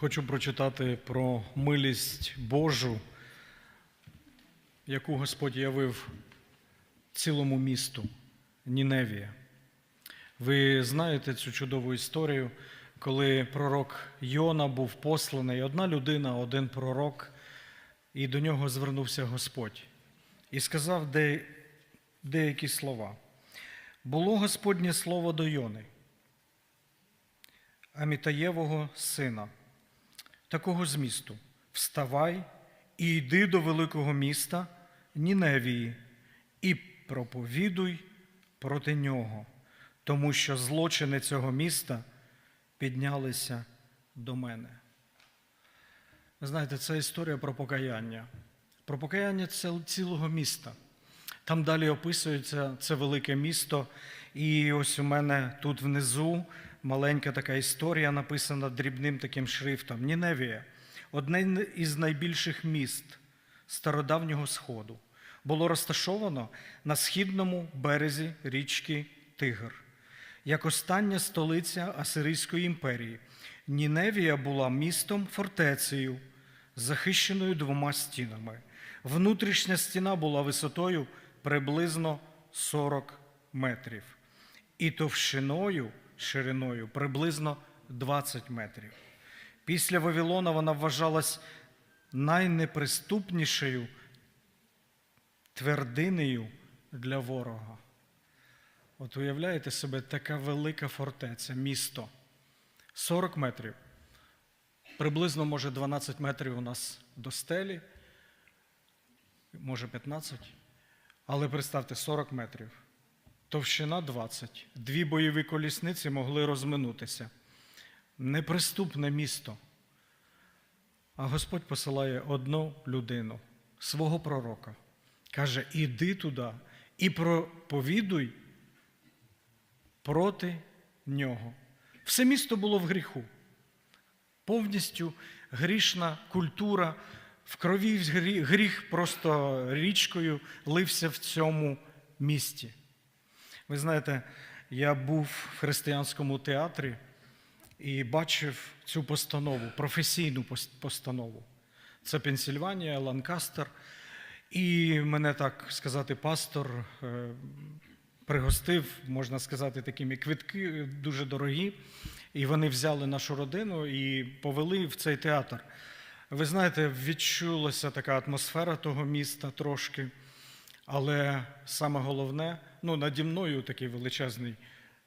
Хочу прочитати про милість Божу, яку Господь явив цілому місту Ніневія. Ви знаєте цю чудову історію, коли пророк Йона був посланий, одна людина, один пророк, і до нього звернувся Господь і сказав де, деякі слова. Було Господнє слово до Йони, Амітаєвого сина, такого змісту: Вставай і йди до великого міста Ніневії і проповідуй проти нього, тому що злочини цього міста піднялися до мене. Ви знаєте, це історія про покаяння. Про покаяння ціл- цілого міста. Там далі описується це велике місто. І ось у мене тут внизу маленька така історія написана дрібним таким шрифтом. Ніневія одне із найбільших міст стародавнього Сходу, було розташовано на східному березі річки Тигр. Як остання столиця Асирійської імперії, Ніневія була містом фортецею, захищеною двома стінами. Внутрішня стіна була висотою приблизно 40 метрів і товщиною, шириною приблизно 20 метрів. Після Вавилона вона вважалась найнеприступнішою твердинею для ворога. От уявляєте себе, така велика фортеця, місто 40 метрів. Приблизно, може, 12 метрів у нас до стелі, може 15. Але представте, 40 метрів. Товщина 20. Дві бойові колісниці могли розминутися. Неприступне місто. А Господь посилає одну людину, свого пророка. Каже: іди туди і проповідуй проти нього. Все місто було в гріху. Повністю грішна культура, в крові гріх просто річкою лився в цьому місті. Ви знаєте, я був в християнському театрі і бачив цю постанову, професійну постанову. Це Пенсільванія, Ланкастер. І мене, так сказати, пастор е, пригостив, можна сказати, такими квитки дуже дорогі. І вони взяли нашу родину і повели в цей театр. Ви знаєте, відчулася така атмосфера того міста трошки. Але саме головне, ну, наді мною такий величезний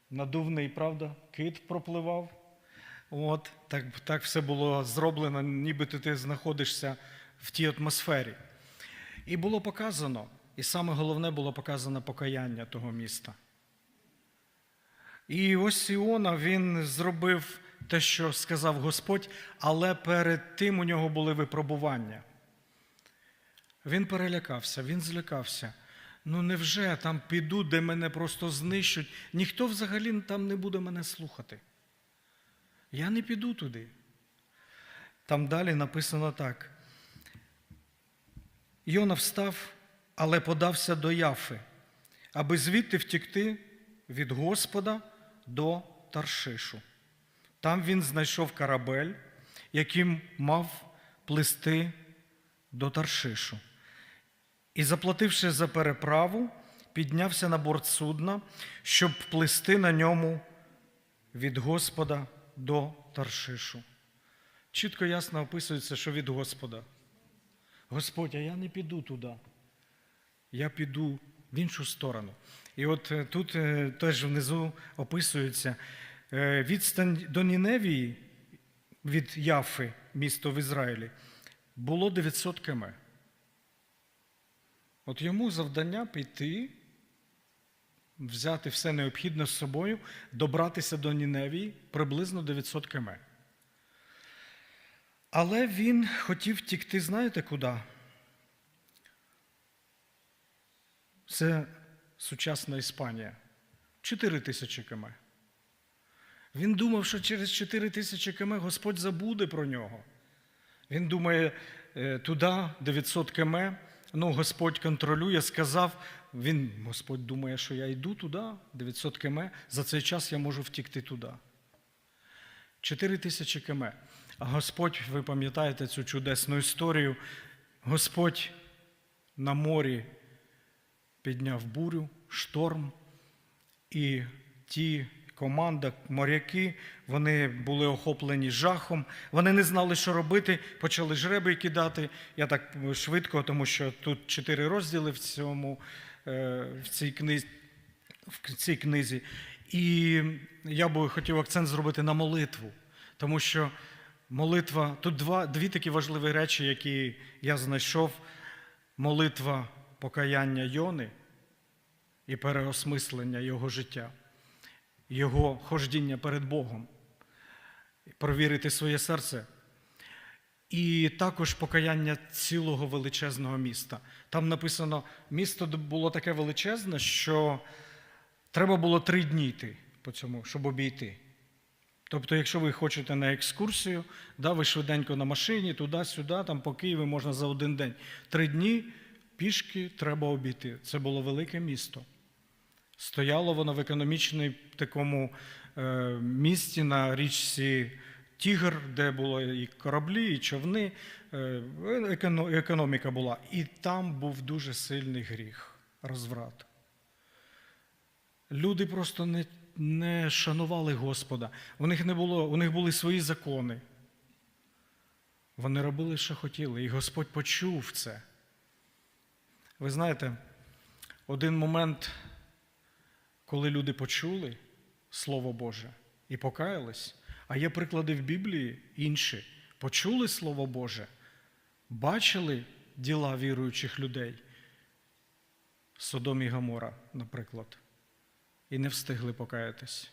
надувний, правда, кит пропливав. От, так, так все було зроблено, ніби ти, ти знаходишся в тій атмосфері. І було показано, і саме головне було показано покаяння того міста. І ось Іона він зробив те, що сказав Господь, але перед тим у нього були випробування. Він перелякався, він злякався. Ну невже там піду, де мене просто знищуть? Ніхто взагалі там не буде мене слухати. Я не піду туди. Там далі написано так. Йона встав, але подався до Яфи, аби звідти втікти від Господа до Таршишу. Там він знайшов корабель, яким мав плисти до Таршишу. І, заплативши за переправу, піднявся на борт судна, щоб плисти на ньому від Господа до Таршишу. Чітко ясно описується, що від Господа. Господь, а я не піду туди. Я піду в іншу сторону. І от е, тут е, теж внизу описується е, відстань до Ніневії від Яфи, місто в Ізраїлі, було 900 км. От йому завдання піти, взяти все необхідне з собою, добратися до Ніневії приблизно 900 км. Але він хотів втікти, знаєте куди? Це сучасна Іспанія. 4 тисячі км. Він думав, що через 4 тисячі км Господь забуде про нього. Він думає, е, туди 900 км, ну Господь контролює, сказав, він, Господь думає, що я йду туди, 900 км, за цей час я можу втікти туди. 4 тисячі км. А Господь, ви пам'ятаєте цю чудесну історію. Господь на морі підняв бурю, шторм, і ті команда, моряки, вони були охоплені жахом, вони не знали, що робити, почали жреби кидати. Я так швидко, тому що тут чотири розділи в цьому е, в цій книзі. В цій книзі. І я би хотів акцент зробити на молитву, тому що молитва тут два, дві такі важливі речі, які я знайшов: молитва покаяння Йони і переосмислення його життя, його хождіння перед Богом, провірити своє серце. І також покаяння цілого величезного міста. Там написано, місто було таке величезне, що треба було три дні йти по цьому, щоб обійти. Тобто, якщо ви хочете на екскурсію, да, ви швиденько на машині, туди-сюди, там по Києві можна за один день. Три дні пішки треба обійти. Це було велике місто. Стояло воно в економічному такому е, місті на річці Тігр, де було і кораблі, і човни, е, економіка була. І там був дуже сильний гріх, розврат. Люди просто не, не шанували Господа. У них, не було, у них були свої закони. Вони робили, що хотіли, і Господь почув це. Ви знаєте, один момент, коли люди почули Слово Боже і покаялись, а є приклади в Біблії інші, почули Слово Боже, бачили діла віруючих людей, Содом і Гамора, наприклад, і не встигли покаятись.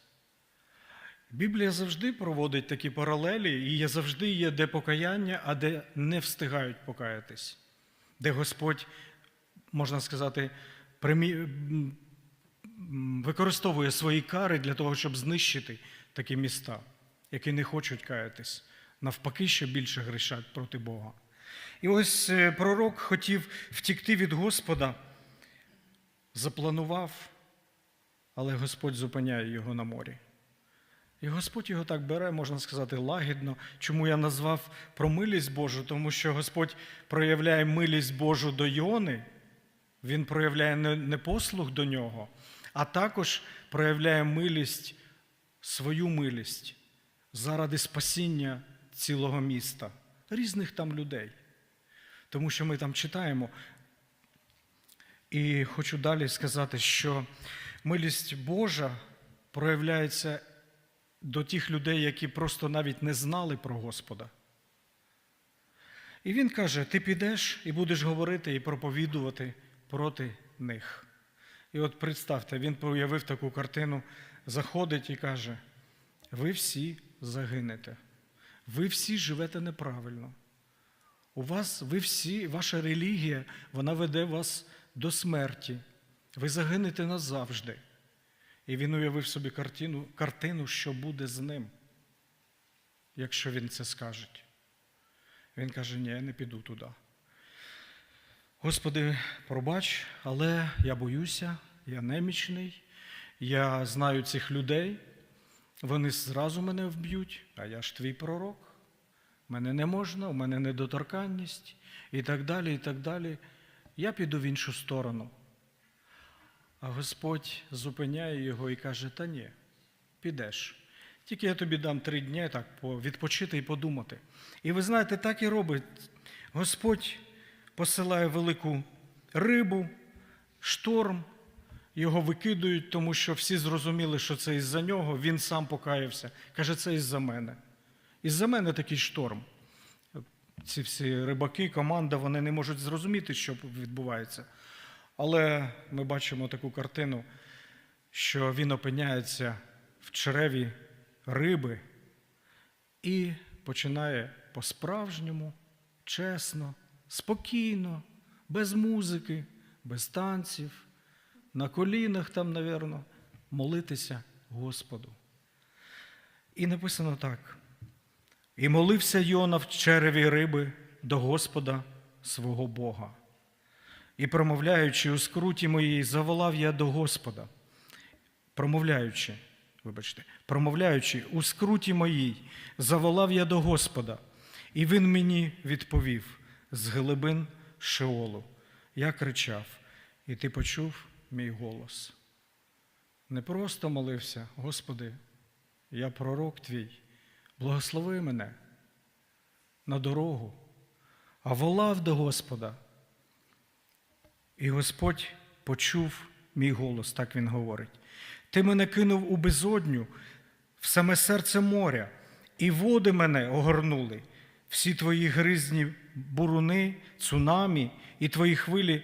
Біблія завжди проводить такі паралелі, і завжди є де покаяння, а де не встигають покаятись, де Господь, можна сказати, примі... використовує свої кари для того, щоб знищити такі міста, які не хочуть каятись, навпаки, ще більше грішать проти Бога. І ось е, пророк хотів втікти від Господа, запланував, але Господь зупиняє його на морі. І Господь його так бере, можна сказати, лагідно. Чому я назвав про милість Божу? Тому що Господь проявляє милість Божу до Йони, Він проявляє не не до нього, а також проявляє милість, свою милість заради спасіння цілого міста, різних там людей. Тому що ми там читаємо. І хочу далі сказати, що милість Божа проявляється до тих людей, які просто навіть не знали про Господа. І він каже: ти підеш і будеш говорити і проповідувати проти них. І от представте, він проявив таку картину, заходить і каже: ви всі загинете, ви всі живете неправильно. У вас, ви всі, ваша релігія, вона веде вас до смерті. Ви загинете назавжди. І він уявив собі картину, картину, що буде з ним, якщо він це скаже. Він каже: ні, я не піду туди. Господи, пробач, але я боюся, я немічний, я знаю цих людей, вони зразу мене вб'ють, а я ж твій пророк. Мене не можна, у мене недоторканність і так далі, і так далі. Я піду в іншу сторону. А Господь зупиняє його і каже: Та ні, підеш. Тільки я тобі дам три дні так відпочити і подумати. І ви знаєте, так і робить. Господь посилає велику рибу, шторм, його викидують, тому що всі зрозуміли, що це із-за нього, він сам покаявся. Каже, це із-за мене. Із-за мене такий шторм. Ці всі рибаки, команда, вони не можуть зрозуміти, що відбувається. Але ми бачимо таку картину, що він опиняється в череві риби і починає по-справжньому, чесно, спокійно, без музики, без танців, на колінах там, навірно, молитися Господу. І написано так. І молився Йона в череві риби до Господа свого Бога. І, промовляючи у скруті моїй, заволав я до Господа, промовляючи, вибачте, промовляючи, у скруті моїй, заволав я до Господа, і він мені відповів з глибин Шеолу. Я кричав, і ти почув мій голос. Не просто молився, Господи, я пророк твій, благослови мене на дорогу, а волав до Господа. І Господь почув мій голос, так він говорить. Ти мене кинув у безодню, в саме серце моря, і води мене огорнули, всі твої гризні буруни, цунамі і твої хвилі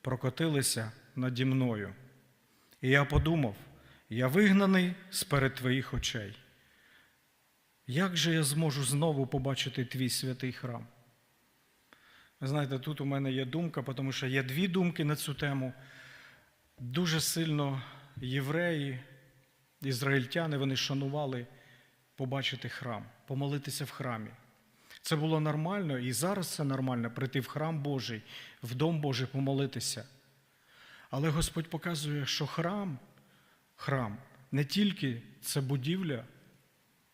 прокотилися наді мною. І я подумав, я вигнаний сперед твоїх очей. Як же я зможу знову побачити твій святий храм? Ви знаєте, тут у мене є думка, тому що є дві думки на цю тему. Дуже сильно євреї, ізраїльтяни, вони шанували побачити храм, помолитися в храмі. Це було нормально, і зараз це нормально прийти в храм Божий, в дом Божий помолитися. Але Господь показує, що храм, храм не тільки це будівля,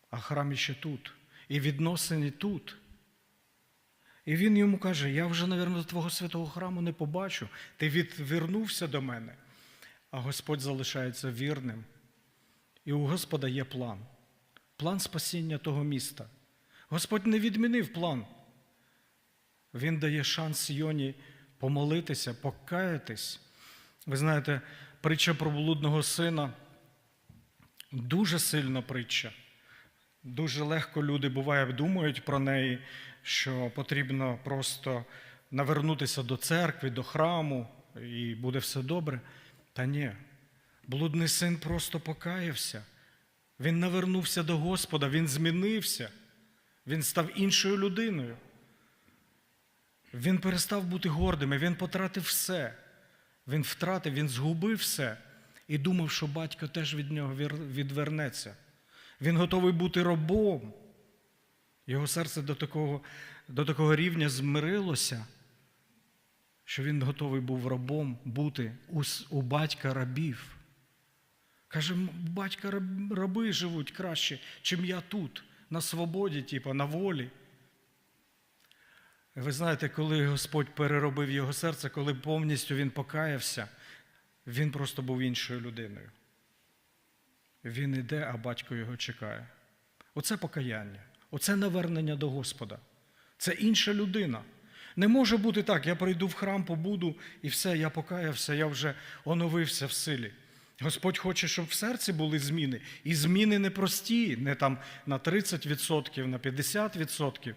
а храм іще тут, і відносини тут. І він йому каже: Я вже, мабуть, твого святого храму не побачу. Ти відвернувся до мене. А Господь залишається вірним. І у Господа є план. План спасіння того міста. Господь не відмінив план. Він дає шанс Йоні помолитися, покаятись. Ви знаєте, притча про блудного сина дуже сильна притча. Дуже легко люди буває думають про неї, що потрібно просто навернутися до церкви, до храму, і буде все добре. Та ні, блудний син просто покаявся. Він навернувся до Господа, він змінився, він став іншою людиною. Він перестав бути гордим, і він потратив все. Він втратив, він згубив все і думав, що батько теж від нього відвернеться. Він готовий бути рабом. Його серце до такого, до такого рівня змирилося, що він готовий був рабом бути у, у батька рабів. Каже, батька раби живуть краще, чим я тут, на свободі, типу, на волі. Ви знаєте, коли Господь переробив його серце, коли повністю він покаявся, він просто був іншою людиною. Він іде, а батько його чекає. Оце покаяння, оце навернення до Господа. Це інша людина. Не може бути так, я прийду в храм, побуду, і все, я покаявся, я вже оновився в силі. Господь хоче, щоб в серці були зміни. І зміни не прості, не там на 30%, на 50%,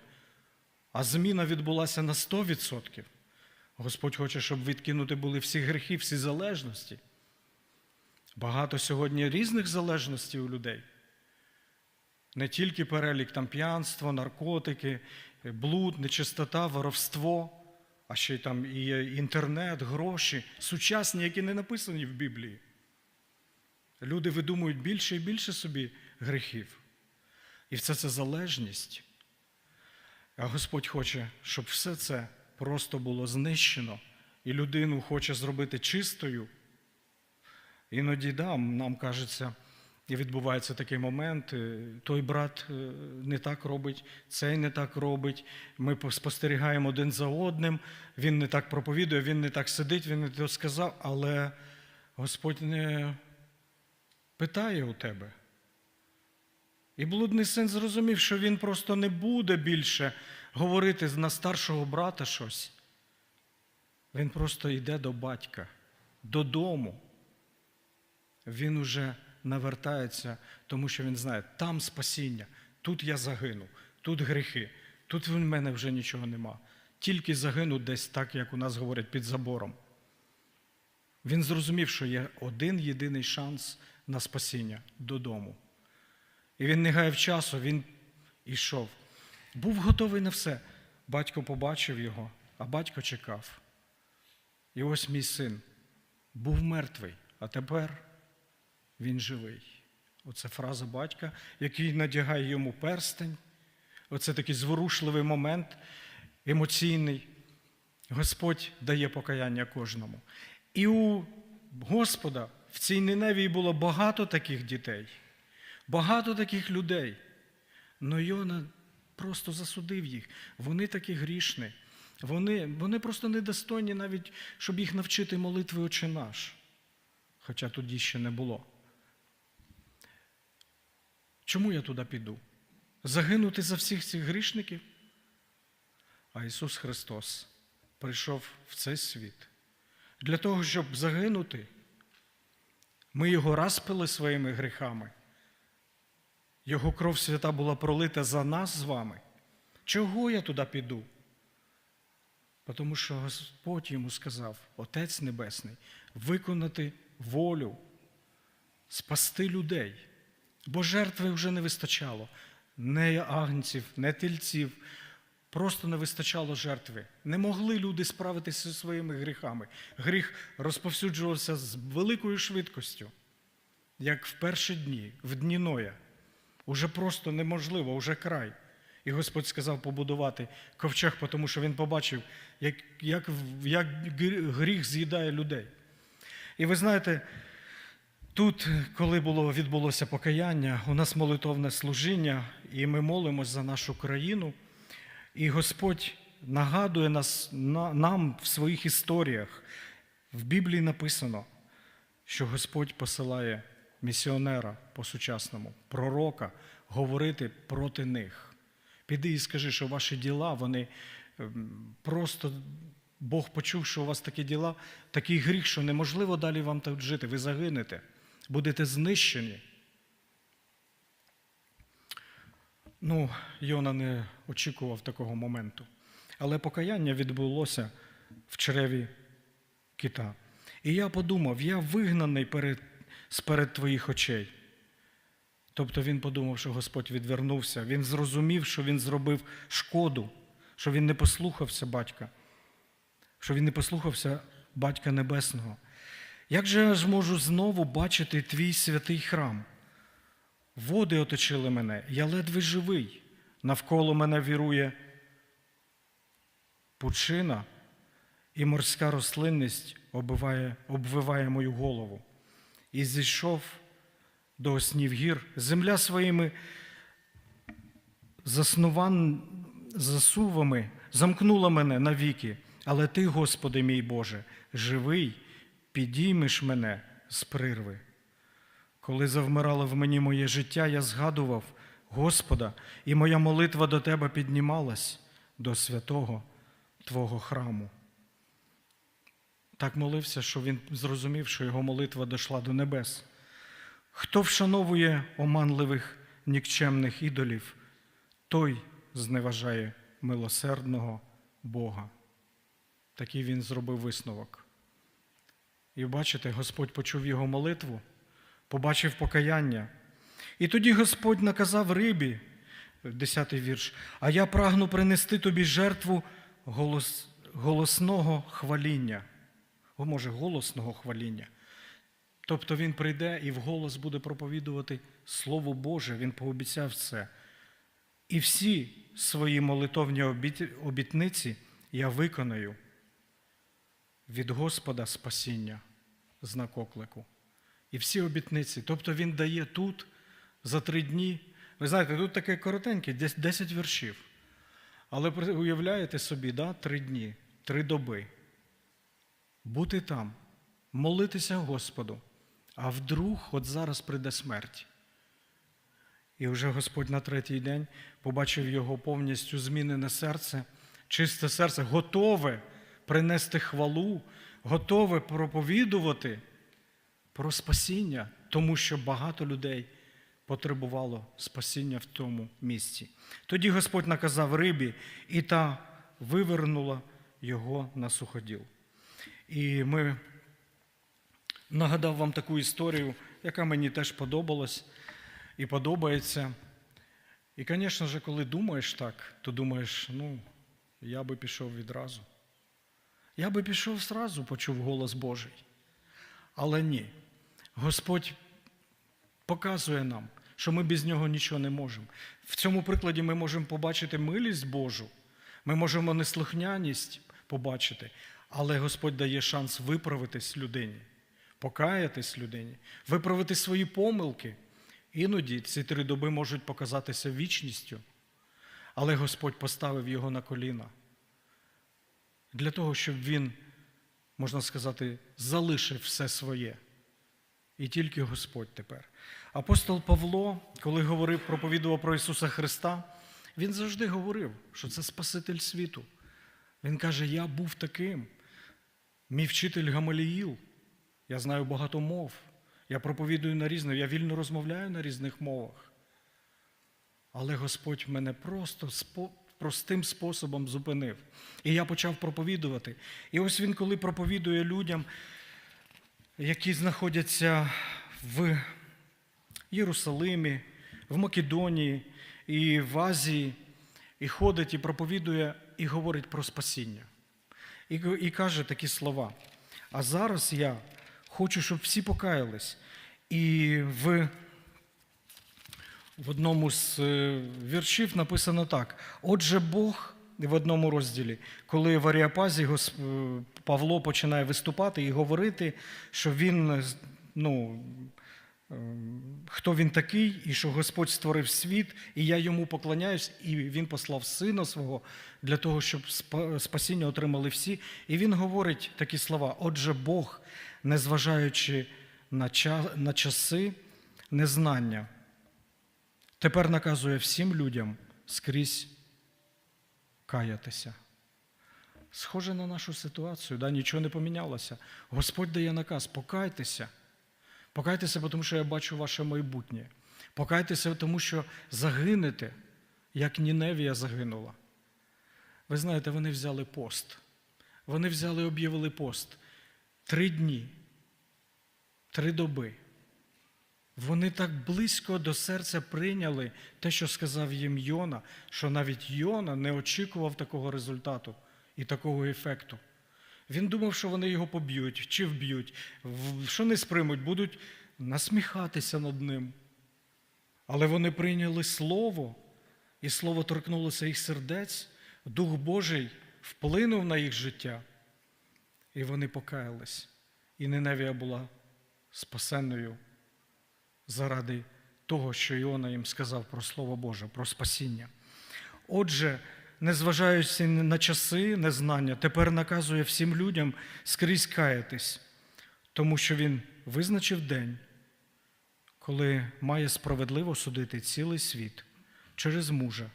а зміна відбулася на 100%. Господь хоче, щоб відкинути були всі гріхи, всі залежності. Багато сьогодні різних залежностей у людей. Не тільки перелік там п'янство, наркотики, блуд, нечистота, воровство, а ще й там і інтернет, гроші, сучасні, які не написані в Біблії. Люди видумують більше і більше собі гріхів. І все це залежність. А Господь хоче, щоб все це просто було знищено, і людину хоче зробити чистою. Іноді да, нам кажеться, і відбувається такий момент, е, той брат е, не так робить, цей не так робить. Ми спостерігаємо один за одним, він не так проповідує, він не так сидить, він не то сказав, але Господь не питає у тебе. І блудний син зрозумів, що він просто не буде більше говорити на старшого брата щось. Він просто йде до батька, додому. Він уже навертається, тому що він знає, там спасіння, тут я загину, тут гріхи, тут в мене вже нічого нема. Тільки загину десь так, як у нас говорять, під забором. Він зрозумів, що є один єдиний шанс на спасіння додому. І він не гаяв часу, він ішов. Був готовий на все. Батько побачив його, а батько чекав. І ось мій син був мертвий, а тепер він живий. Оце фраза батька, який надягає йому перстень. Оце такий зворушливий момент, емоційний. Господь дає покаяння кожному. І у Господа в цій Ниневії було багато таких дітей. Багато таких людей. Но Йона просто засудив їх. Вони такі грішні. Вони, вони просто недостойні навіть, щоб їх навчити молитви Отче наш. Хоча тоді ще не було. Чому я туди піду? Загинути за всіх цих грішників? А Ісус Христос прийшов в цей світ для того, щоб загинути. Ми його розпили своїми гріхами. Його кров свята була пролита за нас з вами. Чого я туди піду? Тому що Господь йому сказав, Отець Небесний, виконати волю, спасти людей. Бо жертви вже не вистачало. Не агнців, не тельців. Просто не вистачало жертви. Не могли люди справитися зі своїми гріхами. Гріх розповсюджувався з великою швидкістю, як в перші дні, в дні Ноя. Уже просто неможливо, уже край. І Господь сказав побудувати ковчег, тому що він побачив, як, як, як гріх з'їдає людей. І ви знаєте, тут, коли було, відбулося покаяння, у нас молитовне служіння, і ми молимось за нашу країну. І Господь нагадує нас, нам в своїх історіях. В Біблії написано, що Господь посилає місіонера по-сучасному, пророка, говорити проти них. Піди і скажи, що ваші діла, вони ем, просто Бог почув, що у вас такі діла, такий гріх, що неможливо далі вам тут жити. Ви загинете, будете знищені. Ну, Йона не очікував такого моменту. Але покаяння відбулося в череві кита. І я подумав, я вигнаний перед, сперед твоїх очей. Тобто він подумав, що Господь відвернувся. Він зрозумів, що він зробив шкоду, що він не послухався батька, що він не послухався Батька Небесного. Як же я ж можу знову бачити твій святий храм? Води оточили мене, я ледве живий. Навколо мене вірує пучина, і морська рослинність оббиває, обвиває мою голову. І зійшов до оснів гір, земля своїми заснуван... засувами замкнула мене навіки. Але ти, Господи мій Боже, живий, підіймеш мене з прирви. Коли завмирало в мені моє життя, я згадував Господа, і моя молитва до Тебе піднімалась до святого Твого храму. Так молився, що він зрозумів, що його молитва дійшла до небес. Хто вшановує оманливих нікчемних ідолів, той зневажає милосердного Бога. Такий він зробив висновок. І бачите, Господь почув його молитву побачив покаяння. І тоді Господь наказав рибі, 10 вірш, а я прагну принести тобі жертву голос, голосного хваління. О, може, голосного хваління. Тобто він прийде і вголос буде проповідувати Слово Боже, він пообіцяв це. І всі свої молитовні обітниці я виконаю від Господа спасіння, знак оклику і всі обітниці. Тобто він дає тут за три дні. Ви знаєте, тут таке коротеньке, 10 віршів. Але уявляєте собі, да, три дні, три доби. Бути там, молитися Господу, а вдруг от зараз прийде смерть. І вже Господь на третій день побачив його повністю змінене серце, чисте серце, готове принести хвалу, готове проповідувати про спасіння, тому що багато людей потребувало спасіння в тому місці. Тоді Господь наказав рибі, і та вивернула його на суходіл. І ми нагадав вам таку історію, яка мені теж подобалась і подобається. І, звісно ж, коли думаєш так, то думаєш, ну, я би пішов відразу. Я би пішов зразу, почув голос Божий. Але ні. Господь показує нам, що ми без нього нічого не можемо. В цьому прикладі ми можемо побачити милість Божу, ми можемо неслухняність побачити, але Господь дає шанс виправитись людині, покаятись людині, виправити свої помилки Іноді ці три доби можуть показатися вічністю, але Господь поставив його на коліна для того, щоб він, можна сказати, залишив все своє. І тільки Господь тепер. Апостол Павло, коли говорив, проповідував про Ісуса Христа, він завжди говорив, що це Спаситель світу. Він каже: Я був таким. Мій вчитель Гамаліїл. Я знаю багато мов. Я проповідую на різних, я вільно розмовляю на різних мовах. Але Господь мене просто простим способом зупинив. І я почав проповідувати. І ось він, коли проповідує людям, які знаходяться в Єрусалимі, в Македонії і в Азії, і ходить, і проповідує, і говорить про спасіння. І, і каже такі слова. А зараз я хочу, щоб всі покаялись. І в, в одному з е, віршів написано так: Отже, Бог в одному розділі, коли в Аріапазі е, Павло починає виступати і говорити, що він е, ну, е, хто він такий, і що Господь створив світ, і я йому поклоняюсь, і він послав сина свого для того, щоб спасіння отримали всі. І він говорить такі слова: Отже, Бог, незважаючи на часи незнання, тепер наказує всім людям скрізь каятися. Схоже на нашу ситуацію, да? нічого не помінялося. Господь дає наказ: покайтеся. Покайтеся, тому що я бачу ваше майбутнє. Покайтеся, тому що загинете, як Ніневія загинула. Ви знаєте, вони взяли пост. Вони взяли, і об'явили пост. Три дні, три доби. Вони так близько до серця прийняли те, що сказав їм Йона, що навіть Йона не очікував такого результату і такого ефекту. Він думав, що вони його поб'ють чи вб'ють, що не сприймуть, будуть насміхатися над ним. Але вони прийняли Слово, і Слово торкнулося їх сердець, Дух Божий вплинув на їх життя, і вони покаялись. І Ниневія була спасенною заради того, що Іона їм сказав про Слово Боже, про спасіння. Отже, незважаючи на часи незнання, тепер наказує всім людям скрізь каятись, тому що він визначив день, коли має справедливо судити цілий світ через мужа,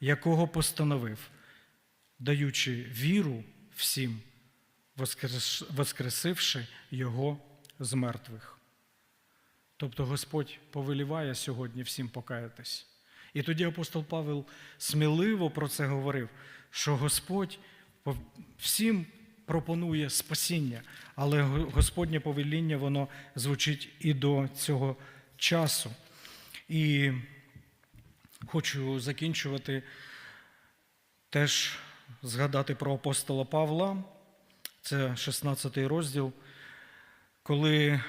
якого постановив, даючи віру всім, воскресивши його з мертвих. Тобто Господь повеліває сьогодні всім покаятись. І тоді апостол Павел сміливо про це говорив, що Господь всім пропонує спасіння, але Господнє повеління воно звучить і до цього часу. І хочу закінчувати теж згадати про апостола Павла, це 16 розділ, коли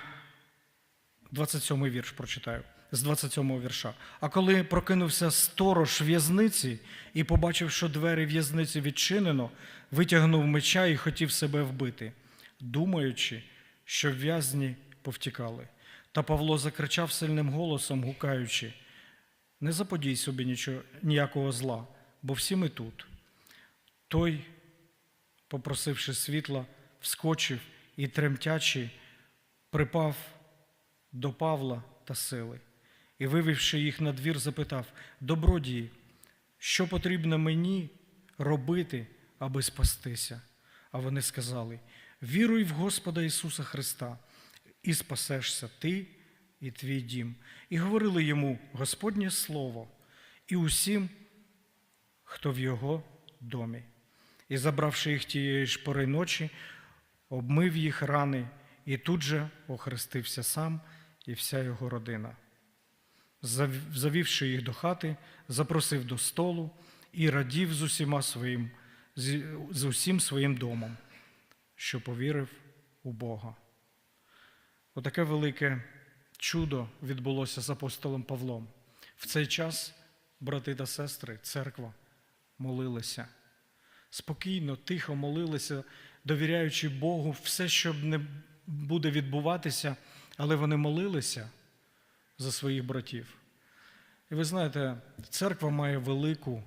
27 вірш прочитаю, з 27 вірша. А коли прокинувся сторож в'язниці і побачив, що двері в'язниці відчинено, витягнув меча і хотів себе вбити, думаючи, що в'язні повтікали. Та Павло закричав сильним голосом, гукаючи: Не заподій собі нічого, ніякого зла, бо всі ми тут. Той, попросивши світла, вскочив і тремтячи, припав до Павла та сили і, вивівши їх на двір, запитав: Добродії, що потрібно мені робити, аби спастися? А вони сказали: Віруй в Господа Ісуса Христа, і спасешся ти і твій дім. І говорили йому Господнє Слово і усім, хто в його домі. І, забравши їх тієї ж пори ночі, обмив їх рани, і тут же охрестився сам і вся його родина. Завівши їх до хати, запросив до столу і радів з усіма своїм, з, усім своїм домом, що повірив у Бога. Отаке велике чудо відбулося з апостолом Павлом. В цей час, брати та сестри, церква молилися. Спокійно, тихо молилися, довіряючи Богу все, що б не буде відбуватися, але вони молилися за своїх братів. І ви знаєте, церква має велику,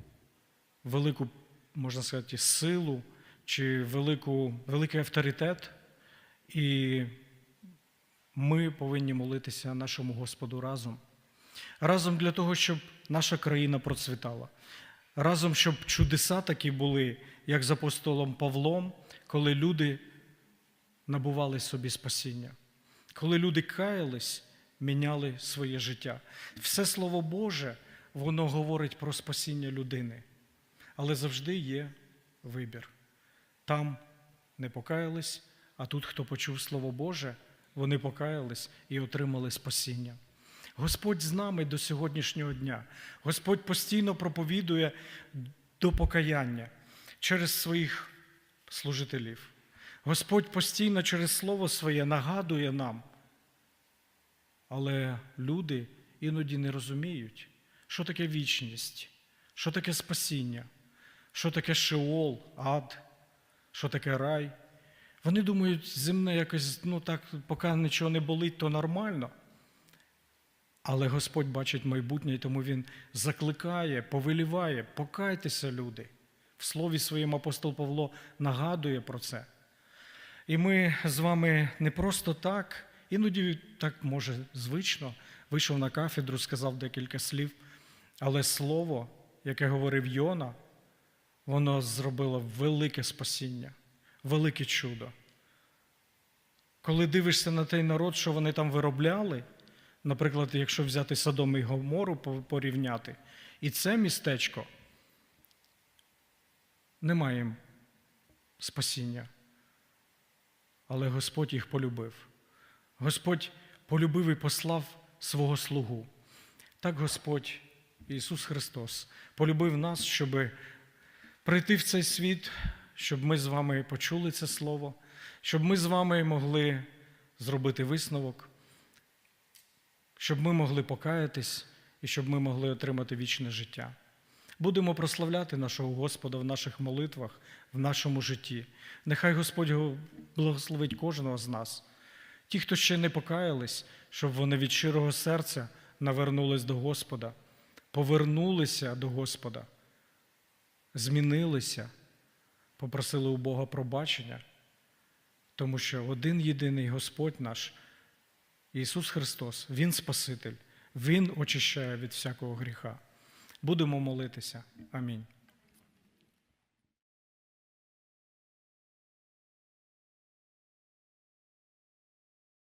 велику, можна сказати, силу чи велику, великий авторитет, і ми повинні молитися нашому Господу разом. Разом для того, щоб наша країна процвітала. Разом, щоб чудеса такі були, як з апостолом Павлом, коли люди набували собі спасіння, коли люди каялись, міняли своє життя. Все Слово Боже, воно говорить про спасіння людини, але завжди є вибір. Там не покаялись, а тут, хто почув Слово Боже, вони покаялись і отримали спасіння. Господь з нами до сьогоднішнього дня. Господь постійно проповідує до покаяння через своїх служителів. Господь постійно через Слово Своє нагадує нам. Але люди іноді не розуміють, що таке вічність, що таке спасіння, що таке Шеол, ад, що таке рай. Вони думають, земне якось, ну так, поки нічого не болить, то нормально. Але Господь бачить майбутнє, і тому Він закликає, повеліває, покайтеся, люди. В слові своєму апостол Павло нагадує про це. І ми з вами не просто так, іноді так може звично, вийшов на кафедру, сказав декілька слів, але слово, яке говорив Йона, воно зробило велике спасіння, велике чудо. Коли дивишся на той народ, що вони там виробляли, наприклад, якщо взяти Содом і Гомору порівняти, і це містечко немає їм спасіння. Але Господь їх полюбив. Господь полюбив і послав свого слугу. Так Господь Ісус Христос полюбив нас, щоб прийти в цей світ, щоб ми з вами почули це Слово, щоб ми з вами могли зробити висновок, щоб ми могли покаятись і щоб ми могли отримати вічне життя. Будемо прославляти нашого Господа в наших молитвах, в нашому житті. Нехай Господь благословить кожного з нас. Ті, хто ще не покаялись, щоб вони від щирого серця навернулись до Господа, повернулися до Господа, змінилися, попросили у Бога пробачення, тому що один єдиний Господь наш, Ісус Христос, Він Спаситель, Він очищає від всякого гріха. Будемо молитися. Амінь.